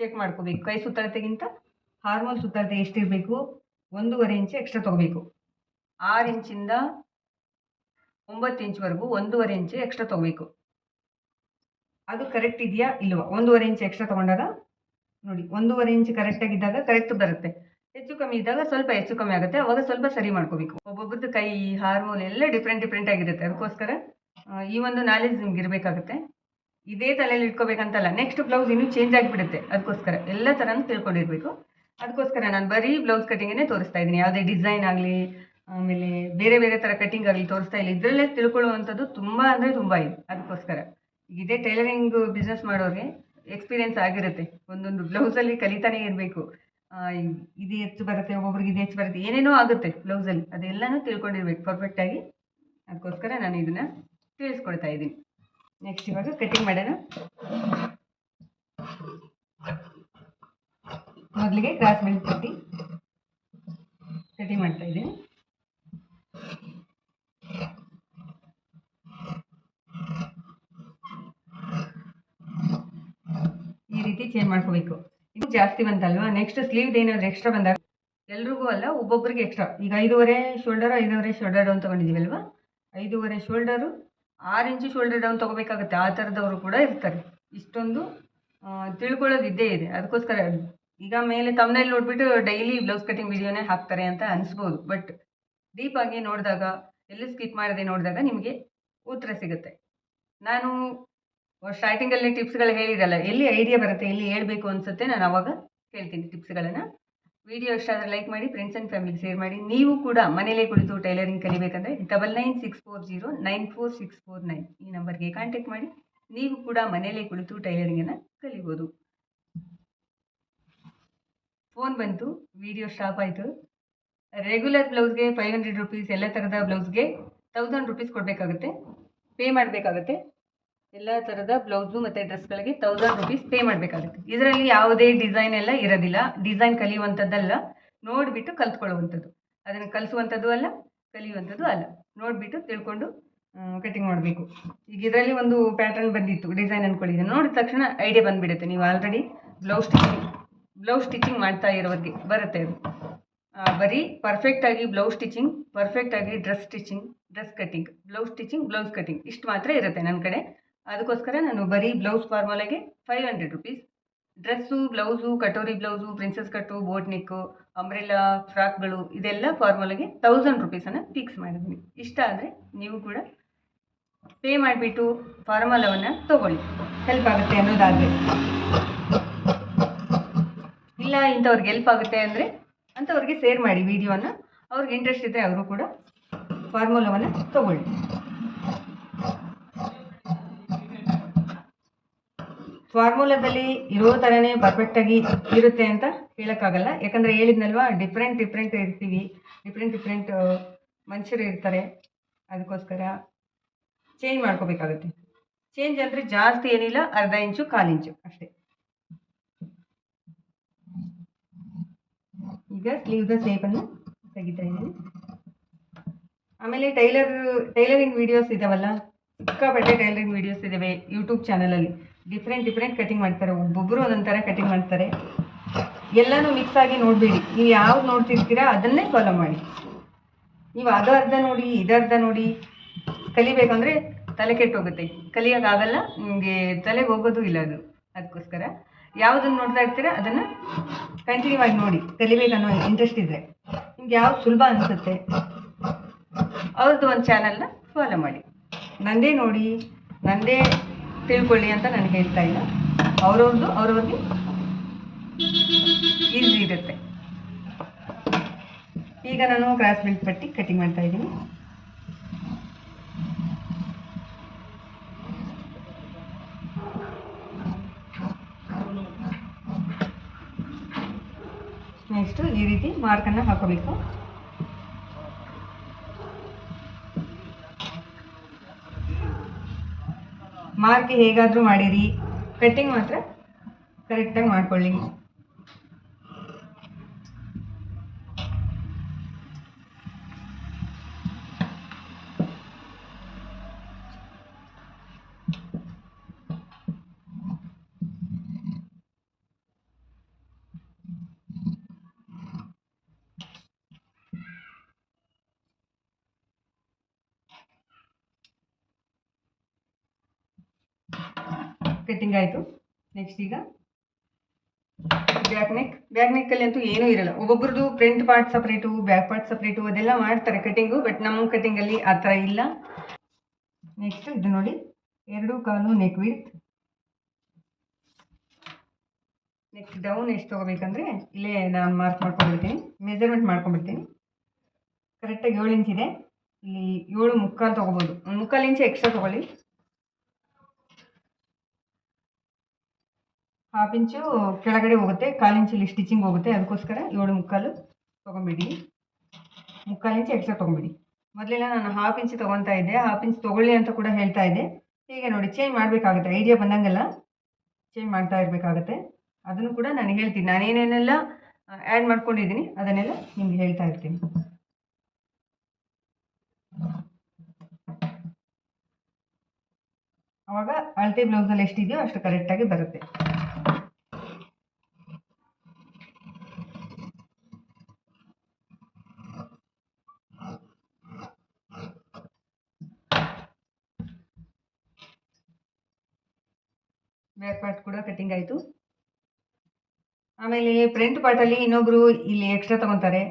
ಚೆಕ್ ಮಾಡ್ಕೋಬೇಕು. ಕೈ ಸುತ್ತಳತೆಗಿಂತ ಹಾರ್ಮೋನ್ ಸುತ್ತಳತೆ ಎಷ್ಟಿರಬೇಕು? ಒಂದೂವರೆ ಇಂಚ್ ಎಕ್ಸ್ಟ್ರಾ ತೊಗೋಬೇಕು. ಆರು ಇಂಚಿಂದ ಒಂಬತ್ತು ಇಂಚ್ವರೆಗೂ ಒಂದೂವರೆ ಇಂಚು ಎಕ್ಸ್ಟ್ರಾ ತೊಗೋಬೇಕು. ಅದು ಕರೆಕ್ಟ್ ಇದೆಯಾ ಇಲ್ವಾ? ಒಂದೂವರೆ ಇಂಚ್ ಎಕ್ಸ್ಟ್ರಾ ತೊಗೊಂಡಾಗ ನೋಡಿ, ಒಂದೂವರೆ ಇಂಚ್ ಕರೆಕ್ಟಾಗಿದ್ದಾಗ ಕರೆಕ್ಟ್ ಬರುತ್ತೆ. ಹೆಚ್ಚು ಕಮ್ಮಿ ಇದ್ದಾಗ ಸ್ವಲ್ಪ ಹೆಚ್ಚು ಕಮ್ಮಿ ಆಗುತ್ತೆ. ಅವಾಗ ಸ್ವಲ್ಪ ಸರಿ ಮಾಡ್ಕೋಬೇಕು. ಒಬ್ಬೊಬ್ಬರದ್ದು ಕೈ ಹಾರ್ಮೋನ್ ಎಲ್ಲ ಡಿಫ್ರೆಂಟ್ ಡಿಫ್ರೆಂಟ್ ಆಗಿರುತ್ತೆ. ಅದಕ್ಕೋಸ್ಕರ ಈ ಒಂದು ನಾಲೆಜ್ ನಿಮ್ಗೆ ಇರಬೇಕಾಗುತ್ತೆ. ಇದೇ ತಲೆಯಲ್ಲಿ ಇಟ್ಕೋಬೇಕಂತಲ್ಲ ನೆಕ್ಸ್ಟ್ ಬ್ಲೌಸ್ ಇನ್ನೂ ಚೇಂಜ್ ಆಗಿಬಿಡುತ್ತೆ. ಅದಕ್ಕೋಸ್ಕರ ಎಲ್ಲ ಥರನೂ ತಿಳ್ಕೊಂಡಿರಬೇಕು. ಅದಕ್ಕೋಸ್ಕರ ನಾನು ಬರೀ ಬ್ಲೌಸ್ ಕಟಿಂಗನ್ನೇ ತೋರಿಸ್ತಾ ಇದ್ದೀನಿ. ಯಾವುದೇ ಡಿಸೈನ್ ಆಗಲಿ, ಆಮೇಲೆ ಬೇರೆ ಬೇರೆ ಥರ ಕಟಿಂಗ್ ಆಗಲಿ ತೋರಿಸ್ತಾ ಇಲ್ಲ. ಇದರಲ್ಲೇ ತಿಳ್ಕೊಳ್ಳುವಂಥದ್ದು ತುಂಬ ಅಂದರೆ ತುಂಬ ಇದೆ. ಅದಕ್ಕೋಸ್ಕರ ಇದೇ ಟೈಲರಿಂಗ್ ಬಿಸ್ನೆಸ್ ಮಾಡೋರಿಗೆ ಎಕ್ಸ್ಪೀರಿಯೆನ್ಸ್ ಆಗಿರುತ್ತೆ. ಒಂದೊಂದು ಬ್ಲೌಸಲ್ಲಿ ಕಲಿತಾನೇ ಇರಬೇಕು. ಇದು ಹೆಚ್ಚು ಬರುತ್ತೆ, ಒಬ್ಬೊಬ್ರಿಗೆ ಇದು ಹೆಚ್ಚು ಬರುತ್ತೆ, ಏನೇನೋ ಆಗುತ್ತೆ ಬ್ಲೌಸಲ್ಲಿ. ಅದೆಲ್ಲನೂ ತಿಳ್ಕೊಂಡಿರ್ಬೇಕು ಪರ್ಫೆಕ್ಟಾಗಿ ಅದಕ್ಕೋಸ್ಕರ ನಾನು ಇದನ್ನು ತಿಳಿಸ್ಕೊಡ್ತಾ ಇದ್ದೀನಿ. ನೆಕ್ಸ್ಟ್ ಇವಾಗ ಕಟಿಂಗ್ ಮಾಡೋಣ. ಮೊದಲಿಗೆ ಕ್ರಾಸ್ ಬೆಲ್ಟ್ ಕಟ್ಟಿ ಕಟಿಂಗ್ ಮಾಡ್ತಾ ಇದ್ದೀನಿ. ಈ ರೀತಿ ಚೇಂಜ್ ಮಾಡ್ಕೋಬೇಕು. ಇದು ಜಾಸ್ತಿ ಬಂತಲ್ವಾ? ನೆಕ್ಸ್ಟ್ ಸ್ಲೀವ್ ಏನಾದ್ರು ಎಕ್ಸ್ಟ್ರಾ ಬಂದಾಗ? ಎಲ್ರಿಗೂ ಅಲ್ಲ ಒಬ್ಬೊಬ್ಬರಿಗೆ ಎಕ್ಸ್ಟ್ರಾ ಈಗ ಐದೂವರೆ ಶೋಲ್ಡರ್ ಐದೂವರೆ ಶೋಲ್ಡರ್ ಡೌನ್ ತೊಗೊಂಡಿದ್ದೀವಲ್ವಾ ಐದೂವರೆ ಶೋಲ್ಡರು ಆರು ಇಂಚು ಶೋಲ್ಡರ್ ಡೌನ್ ತೊಗೋಬೇಕಾಗುತ್ತೆ. ಆ ಥರದವರು ಕೂಡ ಇರ್ತಾರೆ. ಇಷ್ಟೊಂದು ತಿಳ್ಕೊಳ್ಳೋದು ಇದ್ದೇ ಇದೆ. ಅದಕ್ಕೋಸ್ಕರ ಈಗ ಮೇಲೆ ತಮ್ಮನೇಲಿ ನೋಡ್ಬಿಟ್ಟು ಡೈಲಿ ಬ್ಲೌಸ್ ಕಟಿಂಗ್ ವಿಡಿಯೋನೇ ಹಾಕ್ತಾರೆ ಅಂತ ಅನಿಸ್ಬೋದು. ಬಟ್ ಡೀಪಾಗಿ ನೋಡಿದಾಗ, ಎಲ್ಲಿ ಸ್ಕಿಪ್ ಮಾಡದೆ ನೋಡಿದಾಗ ನಿಮಗೆ ಉತ್ತರ ಸಿಗುತ್ತೆ. ನಾನು ಸ್ಟಾರ್ಟಿಂಗಲ್ಲಿ ಟಿಪ್ಸ್ಗಳು ಹೇಳಿರಲ್ಲ ಎಲ್ಲಿ ಐಡಿಯಾ ಬರುತ್ತೆ, ಎಲ್ಲಿ ಹೇಳ್ಬೇಕು ಅನಿಸುತ್ತೆ ನಾನು ಅವಾಗ ಹೇಳ್ತೀನಿ ಟಿಪ್ಸ್ಗಳನ್ನು ವಿಡಿಯೋ ಇಷ್ಟ ಆದರೆ ಲೈಕ್ ಮಾಡಿ ಫ್ರೆಂಡ್ಸ್ ಆ್ಯಂಡ್ ಫ್ಯಾಮಿಲಿ ಶೇರ್ ಮಾಡಿ. ನೀವು ಕೂಡ ಮನೇಲೇ ಕುಳಿತು tailoring ಕಲಿಬೇಕಂದ್ರೆ double nine six four zero nine four six four nine ಈ ನಂಬರ್ಗೆ ಕಾಂಟ್ಯಾಕ್ಟ್ ಮಾಡಿ. ನೀವು ಕೂಡ ಮನೇಲೇ ಕುಳಿತು ಟೈಲರಿಂಗನ್ನು ಕಲಿಬೋದು. ಫೋನ್ ಬಂತು ವಿಡಿಯೋ ಸ್ಟಾಪ್ ಆಯಿತು. ರೆಗ್ಯುಲರ್ ಬ್ಲೌಸ್ಗೆ ಫೈವ್ ಹಂಡ್ರೆಡ್ ರುಪೀಸ್ ಎಲ್ಲ ಥರದ ಬ್ಲೌಸ್ಗೆ ತೌಸಂಡ್ ರುಪೀಸ್ ಕೊಡಬೇಕಾಗುತ್ತೆ ಪೇ ಮಾಡಬೇಕಾಗುತ್ತೆ. ಎಲ್ಲ ಥರದ ಬ್ಲೌಸು ಮತ್ತು ಡ್ರೆಸ್ಗಳಿಗೆ ತೌಸಂಡ್ ರುಪೀಸ್ ಪೇ ಮಾಡಬೇಕಾಗುತ್ತೆ. ಇದರಲ್ಲಿ ಯಾವುದೇ ಡಿಸೈನ್ ಎಲ್ಲ ಇರೋದಿಲ್ಲ. ಡಿಸೈನ್ ಕಲಿಯುವಂಥದ್ದಲ್ಲ. ನೋಡಿಬಿಟ್ಟು ಕಲ್ತ್ಕೊಳ್ಳುವಂಥದ್ದು. ಅದನ್ನು ಕಲಿಸುವಂಥದ್ದು ಅಲ್ಲ, ಕಲಿಯುವಂಥದ್ದು ಅಲ್ಲ. ನೋಡಿಬಿಟ್ಟು ತಿಳ್ಕೊಂಡು ಕಟಿಂಗ್ ಮಾಡಬೇಕು. ಈಗ ಇದರಲ್ಲಿ ಒಂದು ಪ್ಯಾಟರ್ನ್ ಬಂದಿತ್ತು ಡಿಸೈನ್ ಅಂದ್ಕೊಳ್ಳಿ ನೋಡಿದ ತಕ್ಷಣ ಐಡಿಯಾ ಬಂದುಬಿಡುತ್ತೆ. ನೀವು already blouse stitching blouse stitching ಮಾಡ್ತಾ ಇರೋರಿಗೆ ಬರುತ್ತೆ ಅದು. ಬರೀ ಪರ್ಫೆಕ್ಟಾಗಿ ಬ್ಲೌಸ್ ಸ್ಟಿಚಿಂಗ್ ಪರ್ಫೆಕ್ಟಾಗಿ dress stitching dress cutting blouse stitching blouse cutting ಇಷ್ಟು ಮಾತ್ರ ಇರುತ್ತೆ ನನ್ನ ಕಡೆ. ಅದಕ್ಕೋಸ್ಕರ ನಾನು ಬರೀ blouse ಫಾರ್ಮುಲಾಗೆ five hundred rupees dress, blouse, katori blouse princess cut boat neck umbrella ಫ್ರಾಕ್ಗಳು, ಇದೆಲ್ಲ ಫಾರ್ಮುಲಾಗೆ ತೌಸಂಡ್ ರುಪೀಸನ್ನು ಫಿಕ್ಸ್ ಮಾಡಿದ್ದೀನಿ. ಇಷ್ಟ ಆದರೆ ನೀವು ಕೂಡ ಪೇ ಮಾಡಿಬಿಟ್ಟು ಫಾರ್ಮುಲಾವನ್ನು ತೊಗೊಳ್ಳಿ. ಹೆಲ್ಪ್ ಆಗುತ್ತೆ ಅನ್ನೋದಾದರೆ. ಇಲ್ಲ, ಇಂಥವ್ರಿಗೆ ಹೆಲ್ಪ್ ಆಗುತ್ತೆ ಅಂದರೆ ಅಂಥವ್ರಿಗೆ ಶೇರ್ ಮಾಡಿ ವಿಡಿಯೋನ ಅವ್ರಿಗೆ ಇಂಟ್ರೆಸ್ಟ್ ಇದ್ದರೆ ಅವರು ಕೂಡ ಫಾರ್ಮುಲಾವನ್ನು ತಗೊಳ್ಳಿ. ಫಾರ್ಮುಲಾದಲ್ಲಿ ಇರೋ ಥರನೇ ಪರ್ಫೆಕ್ಟಾಗಿ ಇರುತ್ತೆ ಅಂತ ಹೇಳೋಕ್ಕಾಗಲ್ಲ. ಯಾಕಂದರೆ ಹೇಳಿದ್ನಲ್ವಾ ಡಿಫ್ರೆಂಟ್ ಡಿಫ್ರೆಂಟ್ ಇರ್ತೀವಿ. ಡಿಫ್ರೆಂಟ್ ಡಿಫ್ರೆಂಟ್ ಮನುಷ್ಯರು ಇರ್ತಾರೆ. ಅದಕ್ಕೋಸ್ಕರ ಚೇಂಜ್ ಮಾಡ್ಕೋಬೇಕಾಗುತ್ತೆ. ಚೇಂಜ್ ಅಂದರೆ ಜಾಸ್ತಿ ಏನಿಲ್ಲ, ಅರ್ಧ ಇಂಚು, ಕಾಲು ಇಂಚು ಅಷ್ಟೇ. ಈಗ ಸ್ಲೀವ್ದ ಸೇಪನ್ನು ತೆಗಿತಾ ಇದ್ದೀನಿ. ಆಮೇಲೆ ಟೈಲರ್, ಟೈಲರಿಂಗ್ ವಿಡಿಯೋಸ್ ಇದಾವಲ್ಲ, ಸಿಕ್ಕಾಪಟ್ಟೆ ಟೈಲರಿಂಗ್ ವಿಡಿಯೋಸ್ ಇದ್ದಾವೆ ಯೂಟ್ಯೂಬ್ ಚಾನಲಲ್ಲಿ ಡಿಫ್ರೆಂಟ್ ಡಿಫ್ರೆಂಟ್ ಕಟಿಂಗ್ ಮಾಡ್ತಾರೆ. ಒಬ್ಬೊಬ್ಬರು ಒಂದೊಂದು ಥರ ಕಟಿಂಗ್ ಮಾಡ್ತಾರೆ. ಎಲ್ಲನೂ ಮಿಕ್ಸ್ ಆಗಿ ನೋಡಬೇಡಿ. ನೀವು ಯಾವ್ದು ನೋಡ್ತಿರ್ತೀರಾ ಅದನ್ನೇ ಫಾಲೋ ಮಾಡಿ. ನೀವು ಅದು ಅರ್ಧ ನೋಡಿ ಇದರ್ಧ ನೋಡಿ. ಕಲಿಬೇಕಂದ್ರೆ ತಲೆ ಕೆಟ್ಟೋಗುತ್ತೆ ಕಲಿಯೋಕ್ಕಾಗಲ್ಲ ನಿಮಗೆ ತಲೆಗೆ ಹೋಗೋದು ಇಲ್ಲ ಅದು. ಅದಕ್ಕೋಸ್ಕರ ಯಾವುದನ್ನು ನೋಡ್ತಾ ಇರ್ತೀರಾ ಅದನ್ನು ಕಂಟಿನ್ಯೂ ಆಗಿ ನೋಡಿ. ಕಲಿಬೇಕನ್ನೋ ಇಂಟ್ರೆಸ್ಟ್ ಇದ್ದರೆ ನಿಮ್ಗೆ ಯಾವ್ದು ಸುಲಭ ಅನಿಸುತ್ತೆ ಅವ್ರದ್ದು ಒಂದು ಚಾನಲ್ನ ಫಾಲೋ ಮಾಡಿ. ನಂದೇ ನೋಡಿ, ನಂದೇ ತಿಳ್ಕೊಳ್ಳಿ ಅಂತ ನಾನು ಹೇಳ್ತಾ ಇಲ್ಲ. ಅವರವ್ರದ್ದು, ಅವ್ರವ್ರಿಗೆ ಈಸಿ ಇರುತ್ತೆ. ಈಗ ನಾನು ಕ್ರಾಸ್ ಬೆಲ್ಟ್ ಪಟ್ಟಿ ಕಟಿಂಗ್ ಮಾಡ್ತಾ ಇದ್ದೀನಿ. ನೆಕ್ಸ್ಟು ಈ ರೀತಿ ಮಾರ್ಕನ್ನು ಹಾಕೋಬೇಕು. ಮಾರ್ಕ್ ಹೇಗಾದರೂ ಮಾಡಿರಿ. ಕಟ್ಟಿಂಗ್ ಮಾತ್ರ ಕರೆಕ್ಟಾಗಿ ಮಾಡ್ಕೊಳ್ಳಿ. ಕಟ್ಟಿಂಗ್ ಆಯಿತು. ನೆಕ್ಸ್ಟ್ ಈಗ. ಬ್ಯಾಕ್ ನೆಕ್ ಬ್ಯಾಕ್ ನೆಕ್ಕಲ್ಲಿ ಅಂತೂ ಏನೂ ಇರಲ್ಲ. ಒಬ್ಬೊಬ್ರದ್ದು front part separate back part separate ಅದೆಲ್ಲ ಮಾಡ್ತಾರೆ ಕಟ್ಟಿಂಗು ಬಟ್ ನಮ್ಮ ಕಟ್ಟಿಂಗಲ್ಲಿ ಆ ಥರ ಇಲ್ಲ. ನೆಕ್ಸ್ಟ್ ಇದು ನೋಡಿ. ಎರಡು ಕಾಲು ನೆಕ್ ವಿಡ್ತ್ ನೆಕ್ಸ್ಟ್ ಡೌನ್ ಎಷ್ಟು ತೊಗೋಬೇಕಂದ್ರೆ, ಇಲ್ಲೇ ನಾನು ಮಾರ್ಕ್ ಮಾಡ್ಕೊಂಡ್ಬಿಡ್ತೀನಿ. ಮೆಜರ್ಮೆಂಟ್ ಮಾಡ್ಕೊಂಡ್ಬಿಡ್ತೀನಿ. ಕರೆಕ್ಟಾಗಿ ಏಳು ಇಂಚ್ ಇದೆ. ಇಲ್ಲಿ ಏಳು ಮುಕ್ಕಾಲು ತೊಗೋಬೋದು. ಮುಕ್ಕಾಲು ಇಂಚ್ ಎಕ್ಸ್ಟ್ರಾ ತೊಗೊಳ್ಳಿ. ಹಾಫ್ ಇಂಚು ಕೆಳಗಡೆ ಹೋಗುತ್ತೆ, ಕಾಲು ಇಂಚಲ್ಲಿ ಸ್ಟಿಚಿಂಗ್ ಹೋಗುತ್ತೆ. ಅದಕ್ಕೋಸ್ಕರ ಏಳು ಮುಕ್ಕಾಲು ತೊಗೊಂಬಿಡಿ. ಮುಕ್ಕಾಲು ಇಂಚು ಎಕ್ಸ್ಟ್ರಾ ತೊಗೊಂಬಿಡಿ. ಮೊದಲೆಲ್ಲ ನಾನು ಹಾಫ್ ಇಂಚ್ ತೊಗೊತಾ ಇದ್ದೆ. ಹಾಫ್ ಇಂಚ್ ತೊಗೊಳ್ಳಿ ಅಂತ ಕೂಡ ಹೇಳ್ತಾ ಇದ್ದೆ. ಹೀಗೆ ನೋಡಿ ಚೇಂಜ್ ಮಾಡಬೇಕಾಗುತ್ತೆ. ಐಡಿಯಾ ಬಂದಂಗೆಲ್ಲ ಚೇಂಜ್ ಮಾಡ್ತಾ ಇರಬೇಕಾಗುತ್ತೆ. ಅದನ್ನು ಕೂಡ ನಾನು ಹೇಳ್ತೀನಿ. ನಾನೇನೇನೆಲ್ಲ ಆ್ಯಡ್ ಮಾಡ್ಕೊಂಡಿದ್ದೀನಿ. ಅದನ್ನೆಲ್ಲ ನಿಮ್ಗೆ ಹೇಳ್ತಾ ಇರ್ತೀನಿ. ಅವಾಗ ಅಳತೆ ಬ್ಲೌಸಲ್ಲಿ ಎಷ್ಟಿದೆಯೋ ಅಷ್ಟು ಕರೆಕ್ಟಾಗಿ ಬರುತ್ತೆ. ಬ್ಯಾಕ್ ಪಾರ್ಟ್ ಕೂಡ ಕಟ್ಟಿಂಗ್ ಆಯಿತು. ಆಮೇಲೆ ಫ್ರಂಟ್ ಪಾರ್ಟಲ್ಲಿ ಇನ್ನೊಬ್ಬರು ಇಲ್ಲಿ ಎಕ್ಸ್ಟ್ರಾ ತೊಗೊತಾರೆ.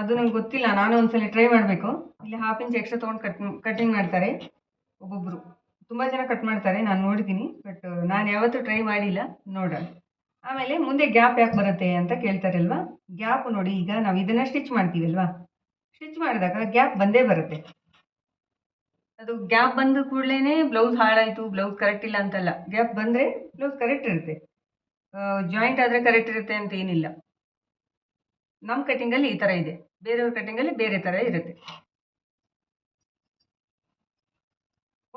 ಅದು ನಂಗೆ ಗೊತ್ತಿಲ್ಲ, ನಾನು ಒಂದ್ಸಲ ಟ್ರೈ ಮಾಡಬೇಕು. ಇಲ್ಲಿ ಹಾಫ್ ಇಂಚ್ ಎಕ್ಸ್ಟ್ರಾ ತೊಗೊಂಡು ಕಟ್ ಕಟಿಂಗ್ ಮಾಡ್ತಾರೆ ಒಬ್ಬೊಬ್ಬರು ತುಂಬ ಜನ ಕಟ್ ಮಾಡ್ತಾರೆ, ನಾನು ನೋಡಿದ್ದೀನಿ ಬಟ್ ನಾನು ಯಾವತ್ತೂ ಟ್ರೈ ಮಾಡಿಲ್ಲ, ನೋಡೋಣ. ಆಮೇಲೆ ಮುಂದೆ ಗ್ಯಾಪ್ ಯಾಕೆ ಬರುತ್ತೆ ಅಂತ ಕೇಳ್ತಾರಲ್ವಾ? ಗ್ಯಾಪ್ ನೋಡಿ ಈಗ ನಾವು ಇದನ್ನು ಸ್ಟಿಚ್ ಮಾಡ್ತೀವಲ್ವಾ? ಸ್ಟಿಚ್ ಮಾಡಿದಾಗ ಗ್ಯಾಪ್ ಬಂದೇ ಬರುತ್ತೆ. ಅದು ಗ್ಯಾಪ್ ಬಂದ ಕೂಡಲೇ ಬ್ಲೌಸ್ ಹಾಳಾಯಿತು ಬ್ಲೌಸ್ ಕರೆಕ್ಟ್ ಇಲ್ಲ ಅಂತಲ್ಲ. ಗ್ಯಾಪ್ ಬಂದರೆ ಬ್ಲೌಸ್ ಕರೆಕ್ಟ್ ಇರುತ್ತೆ. ಜಾಯಿಂಟ್ ಆದರೆ ಕರೆಕ್ಟ್ ಇರುತ್ತೆ ಅಂತ ಏನಿಲ್ಲ. ನಮ್ಮ ಕಟ್ಟಿಂಗಲ್ಲಿ ಈ ಥರ ಇದೆ. ಬೇರೆಯವ್ರ ಕಟಿಂಗಲ್ಲಿ ಬೇರೆ ಥರ ಇರುತ್ತೆ.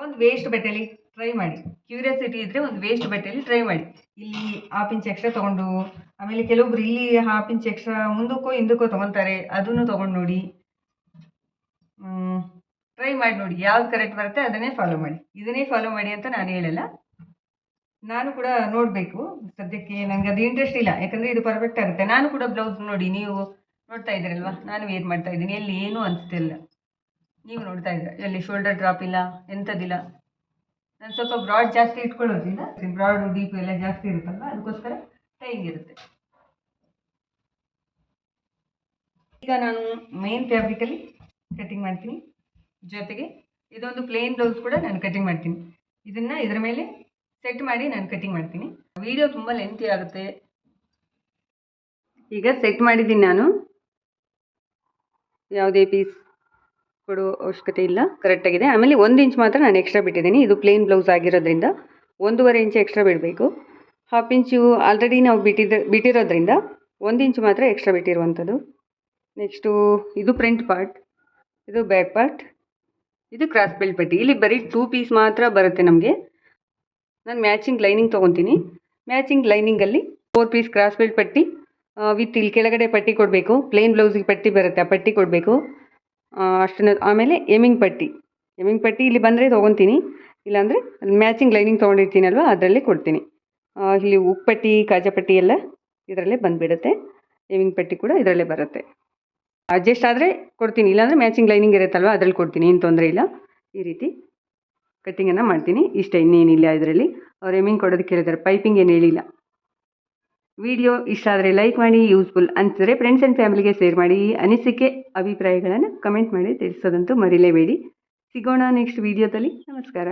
ಒಂದು ವೇಸ್ಟ್ ಬಟ್ಟೆಲಿ ಟ್ರೈ ಮಾಡಿ. ಕ್ಯೂರಿಯಾಸಿಟಿ ಇದ್ದರೆ ಒಂದು ವೇಸ್ಟ್ ಬಟ್ಟೆಲಿ ಟ್ರೈ ಮಾಡಿ. ಇಲ್ಲಿ ಹಾಫ್ ಇಂಚ್ ಎಕ್ಸ್ಟ್ರಾ ತೊಗೊಂಡು, ಆಮೇಲೆ ಕೆಲವೊಬ್ರು ಇಲ್ಲಿ ಹಾಫ್ ಇಂಚ್ ಎಕ್ಸ್ಟ್ರಾ ಮುಂದಕ್ಕೋ ಹಿಂದಕ್ಕೋ ತೊಗೊತಾರೆ, ಅದನ್ನು ತೊಗೊಂಡು ನೋಡಿ. ಟ್ರೈ ಮಾಡಿ ನೋಡಿ, ಯಾವ್ದು ಕರೆಕ್ಟ್ ಬರುತ್ತೆ ಅದನ್ನೇ ಫಾಲೋ ಮಾಡಿ. ಇದನ್ನೇ ಫಾಲೋ ಮಾಡಿ ಅಂತ ನಾನು ಹೇಳಲ್ಲ. ನಾನು ಕೂಡ ನೋಡಬೇಕು. ಸದ್ಯಕ್ಕೆ ನನಗೆ ಅದು ಇಂಟ್ರೆಸ್ಟ್ ಇಲ್ಲ. ಯಾಕಂದರೆ ಇದು ಪರ್ಫೆಕ್ಟ್ ಆಗುತ್ತೆ. ನಾನು ಕೂಡ ಬ್ಲೌಸ್ ನೋಡಿ, ನೀವು ನೋಡ್ತಾ ಇದ್ದೀರಲ್ವಾ? ನಾನು ವೇರ್ ಮಾಡ್ತಾ ಇದ್ದೀನಿ. ಎಲ್ಲಿ ಏನೂ ಅನಿಸ್ತಿಲ್ಲ. ನೀವು ನೋಡ್ತಾ ಇದ್ರೆ ಎಲ್ಲಿ ಶೋಲ್ಡರ್ ಡ್ರಾಪ್ ಇಲ್ಲ, ಎಂಥದ್ದಿಲ್ಲ? ನಾನು ಸ್ವಲ್ಪ ಬ್ರಾಡ್ ಜಾಸ್ತಿ ಇಟ್ಕೊಳ್ಳೋದ್ರಿಂದ ಬ್ರಾಡ್ ಡೀಪ್ ಎಲ್ಲ ಜಾಸ್ತಿ ಇರುತ್ತಲ್ಲ ಅದಕ್ಕೋಸ್ಕರ ಟೈಂಗ್ ಇರುತ್ತೆ. ಈಗ ನಾನು ಮೇನ್ ಫ್ಯಾಬ್ರಿಕಲ್ಲಿ ಕಟಿಂಗ್ ಮಾಡ್ತೀನಿ. ಜೊತೆಗೆ ಇದೊಂದು ಪ್ಲೇನ್ ಬ್ಲೌಸ್ ಕೂಡ ನಾನು ಕಟಿಂಗ್ ಮಾಡ್ತೀನಿ. ಇದನ್ನು ಇದರ ಮೇಲೆ ಸೆಟ್ ಮಾಡಿ ನಾನು ಕಟಿಂಗ್ ಮಾಡ್ತೀನಿ. ವಿಡಿಯೋ ತುಂಬ ಲೆಂತಿ ಆಗುತ್ತೆ. ಈಗ ಸೆಟ್ ಮಾಡಿದ್ದೀನಿ ನಾನು. ಯಾವುದೇ ಪೀಸ್ ಕೊಡೋ ಅವಶ್ಯಕತೆ ಇಲ್ಲ. ಕರೆಕ್ಟಾಗಿದೆ ಆಮೇಲೆ ಒಂದು ಇಂಚ್ ಮಾತ್ರ ನಾನು ಎಕ್ಸ್ಟ್ರಾ ಬಿಟ್ಟಿದ್ದೀನಿ. ಇದು ಪ್ಲೇನ್ ಬ್ಲೌಸ್ ಆಗಿರೋದ್ರಿಂದ ಒಂದೂವರೆ ಇಂಚ್ ಎಕ್ಸ್ಟ್ರಾ ಬಿಡಬೇಕು. ಹಾಫ್ ಇಂಚು ಆಲ್ರೆಡಿ ನಾವು ಬಿಟ್ಟಿದ್ದ, ಬಿಟ್ಟಿರೋದ್ರಿಂದ ಒಂದು ಇಂಚ್ ಮಾತ್ರ ಎಕ್ಸ್ಟ್ರಾ ಬಿಟ್ಟಿರುವಂಥದ್ದು. ನೆಕ್ಸ್ಟು ಇದು ಫ್ರಂಟ್ ಪಾರ್ಟ್ ಇದು ಬ್ಯಾಕ್ ಪಾರ್ಟ್ ಇದು ಕ್ರಾಸ್ ಬೆಲ್ಟ್ ಪಟ್ಟಿ. ಇಲ್ಲಿ ಬರೀ ಟೂ ಪೀಸ್ ಮಾತ್ರ ಬರುತ್ತೆ ನಮಗೆ. ನಾನು ಮ್ಯಾಚಿಂಗ್ ಲೈನಿಂಗ್ ತೊಗೊತೀನಿ. ಮ್ಯಾಚಿಂಗ್ ಲೈನಿಂಗಲ್ಲಿ ಫೋರ್ ಪೀಸ್ ಕ್ರಾಸ್ ಬೆಲ್ಟ್ ಪಟ್ಟಿ ವಿತ್ ಇಲ್ಲಿ ಕೆಳಗಡೆ ಪಟ್ಟಿ ಕೊಡಬೇಕು. ಪ್ಲೇನ್ ಬ್ಲೌಸಿಗೆ ಪಟ್ಟಿ ಬರುತ್ತೆ, ಆ ಪಟ್ಟಿ ಕೊಡಬೇಕು. ಅಷ್ಟನ್ನು ಆಮೇಲೆ ಎಮಿಂಗ್ ಪಟ್ಟಿ. ಎಮಿಂಗ್ ಪಟ್ಟಿ ಇಲ್ಲಿ ಬಂದರೆ ತೊಗೊತೀನಿ. ಇಲ್ಲಾಂದರೆ ಮ್ಯಾಚಿಂಗ್ ಲೈನಿಂಗ್ ತೊಗೊಂಡಿರ್ತೀನಲ್ವ, ಅದರಲ್ಲೇ ಕೊಡ್ತೀನಿ. ಇಲ್ಲಿ ಉಪ್ಪಟ್ಟಿ ಕಾಜಾಪಟ್ಟಿ ಎಲ್ಲ ಇದರಲ್ಲೇ ಬಂದುಬಿಡುತ್ತೆ. ಎಮಿಂಗ್ ಪಟ್ಟಿ ಕೂಡ ಇದರಲ್ಲೇ ಬರುತ್ತೆ. ಅಡ್ಜಸ್ಟ್ ಆದರೆ ಕೊಡ್ತೀನಿ. ಇಲ್ಲಾಂದರೆ ಮ್ಯಾಚಿಂಗ್ ಲೈನಿಂಗ್ ಇರುತ್ತಲ್ವ, ಅದರಲ್ಲಿ ಕೊಡ್ತೀನಿ. ಏನು ತೊಂದರೆ ಇಲ್ಲ. ಈ ರೀತಿ ಕಟ್ಟಿಂಗನ್ನು ಮಾಡ್ತೀನಿ. ಇಷ್ಟ ಇನ್ನೇನಿಲ್ಲ ಇದರಲ್ಲಿ. ಅವ್ರು ಎಮಿಂಗ್ ಕೊಡೋದಕ್ಕೆ ಹೇಳಿದ್ದಾರೆ ಪೈಪಿಂಗ್ ಏನು ಹೇಳಿಲ್ಲ. ವಿಡಿಯೋ ಇಷ್ಟ ಆದರೆ ಲೈಕ್ ಮಾಡಿ ಯೂಸ್ಫುಲ್ ಅನಿಸಿದ್ರೆ ಫ್ರೆಂಡ್ಸ್ ಆ್ಯಂಡ್ ಫ್ಯಾಮಿಲಿಗೆ ಶೇರ್ ಮಾಡಿ. ಅನಿಸಿಕೆ ಅಭಿಪ್ರಾಯಗಳನ್ನು ಕಮೆಂಟ್ ಮಾಡಿ ತಿಳಿಸೋದಂತೂ ಮರಿಲೇಬೇಡಿ. ಸಿಗೋಣ ನೆಕ್ಸ್ಟ್ ವೀಡಿಯೋದಲ್ಲಿ ನಮಸ್ಕಾರ.